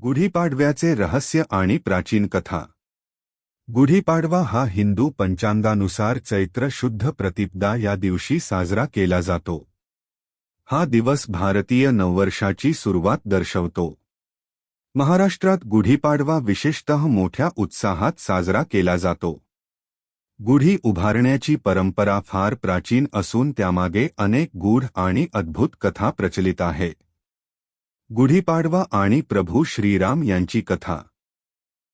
गुढीपाडव्याचे रहस्य आणि प्राचीन कथा. गुढीपाडवा हा हिंदू पंचांगानुसार चैत्र शुद्ध प्रतिपदा या दिवशी साजरा केला जातो. हा दिवस भारतीय नववर्षाची सुरुवात दर्शवतो. महाराष्ट्रात गुढीपाडवा विशेषतः मोठ्या उत्साहात साजरा केला जातो. गुढी उभारण्याची परंपरा फार प्राचीन असून त्यामागे अनेक गूढ आणि अद्भुत कथा प्रचलित आहे. गुढीपाडवा आणि प्रभू श्रीराम यांची कथा.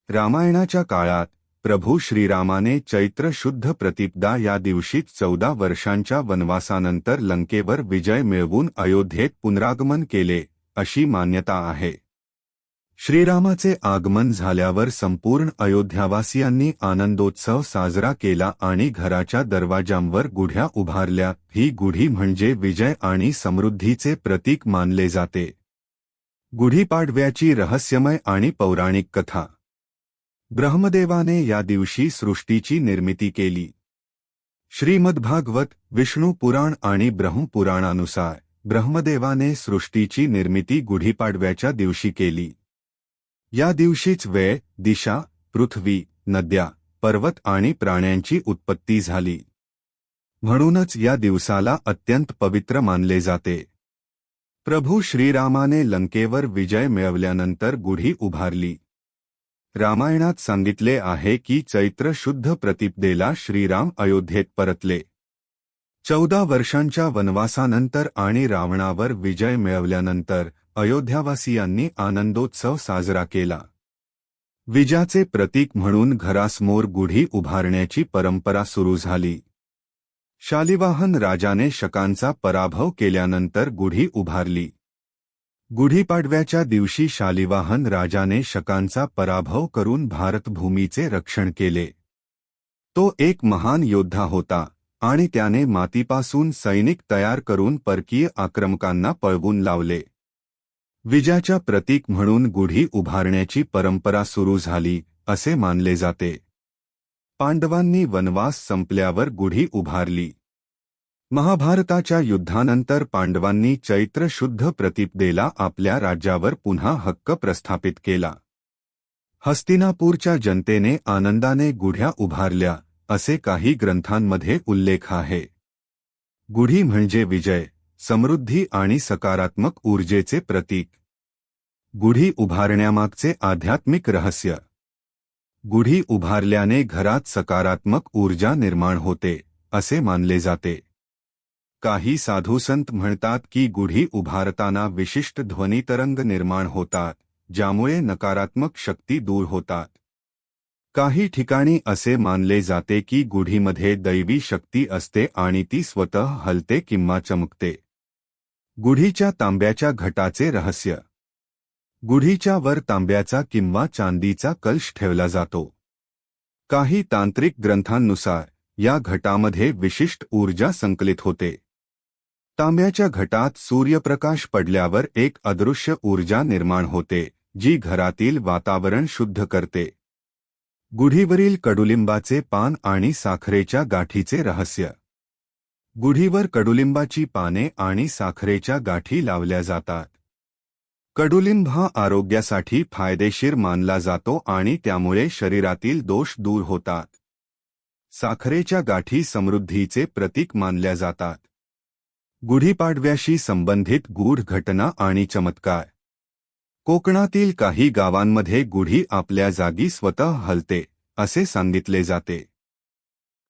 रामायणाच्या काळात प्रभू श्रीरामाने चैत्र शुद्ध प्रतिपदा या दिवशी चौदा वर्षांच्या वनवासानंतर लंकेवर विजय मिळवून अयोध्येत पुनरागमन केले अशी मान्यता आहे. श्रीरामाचे आगमन झाल्यावर संपूर्ण अयोध्यावासियांनी आनंदोत्सव साजरा केला आणि घराच्या दरवाजांवर गुढ्या उभारल्या. ही गुढी म्हणजे विजय आणि समृद्धीचे प्रतीक मानले जाते. गुढीपाडव्याची रहस्यमय आणि पौराणिक कथा. ब्रह्मदेवाने या दिवशी सृष्टीची निर्मिती केली. श्रीमद्भागवत विष्णू पुराण आणि ब्रह्मपुराणानुसार ब्रह्मदेवाने सृष्टीची निर्मिती गुढीपाडव्याच्या दिवशी केली. या दिवशीच वेळ दिशा पृथ्वी नद्या पर्वत आणि प्राण्यांची उत्पत्ती झाली. म्हणूनच या दिवसाला अत्यंत पवित्र मानले जाते. प्रभू श्रीरामाने लंकेवर विजय मिळवल्यानंतर गुढी उभारली. रामायणात सांगितले आहे की चैत्र शुद्ध प्रतिपदेला श्रीराम अयोध्येत परतले. चौदा वर्षांच्या वनवासानंतर आणि रावणावर विजय मिळवल्यानंतर अयोध्यावासियांनी आनंदोत्सव साजरा केला. विजाचे प्रतीक म्हणून घरासमोर गुढी उभारण्याची परंपरा सुरू झाली. शालिवाहन राजाने शकांचा पराभव केल्यानंतर गुढी उभारली. गुढीपाडव्याच्या दिवशी शालिवाहन राजाने शकांचा पराभव करून भारतभूमीचे रक्षण केले. तो एक महान योद्धा होता आणि त्याने मातीपासून सैनिक तयार करून परकीय आक्रमकांना पळवून लावले. विजयाच्या प्रतीक म्हणून गुढी उभारण्याची परंपरा सुरू झाली असे मानले जाते. पांडवांनी वनवास संपल्यावर गुढी उभारली. महाभारताच्या युद्धानंतर पांडवांनी चैत्र शुद्ध प्रतिपदेला आपल्या राज्यावर पुन्हा हक्क प्रस्थापित केला. हस्तिनापूरच्या जनतेने आनंदाने गुढ्या उभारल्या असे काही ग्रंथांमध्ये उल्लेख आहे. गुढी म्हणजे विजय समृद्धी आणि सकारात्मक ऊर्जेचे प्रतीक. गुढी उभारण्यामागचे आध्यात्मिक रहस्य. गुढी उभारल्याने घरात सकारात्मक ऊर्जा निर्माण होते असे मानले जाते. काही साधुसंत म्हणतात की गुढी उभारताना विशिष्ट ध्वनितरंग निर्माण होतात ज्यामुळे नकारात्मक शक्ती दूर होतात. काही ठिकाणी असे मानले जाते की गुढीमध्ये दैवी शक्ती असते आणि ती स्वतः हलते किंवा चमकते. गुढीच्या तांब्याच्या घटाचे रहस्य गुढीच्या वर तांब्याचा किंवा चांदीचा कलश ठेवला जातो. काही तांत्रिक ग्रंथांनुसार या घटामध्ये विशिष्ट ऊर्जा संकलित होते. तांब्याच्या घटात सूर्यप्रकाश पडल्यावर एक अदृश्य ऊर्जा निर्माण होते जी घरातील वातावरण शुद्ध करते. गुढीवरील कडुलिंबाचे पान आणि साखरेच्या गाठीचे रहस्य. गुढीवर कडुलिंबाची पाने आणि साखरेच्या गाठी लावल्या जातात. कडुलिंब आरोग्यासाठी फायदेशीर मानला जातो आणि त्यामुळे शरीरातील दोष दूर होतात. साखरेच्या गाठी समृद्धीचे प्रतीक मानल्या जातात. गुढीपाडव्याशी संबंधित गूढ घटना आणि चमत्कार. कोकणातील काही गावांमध्ये गुढी आपल्या जागी स्वतः हलते असे सांगितले जाते.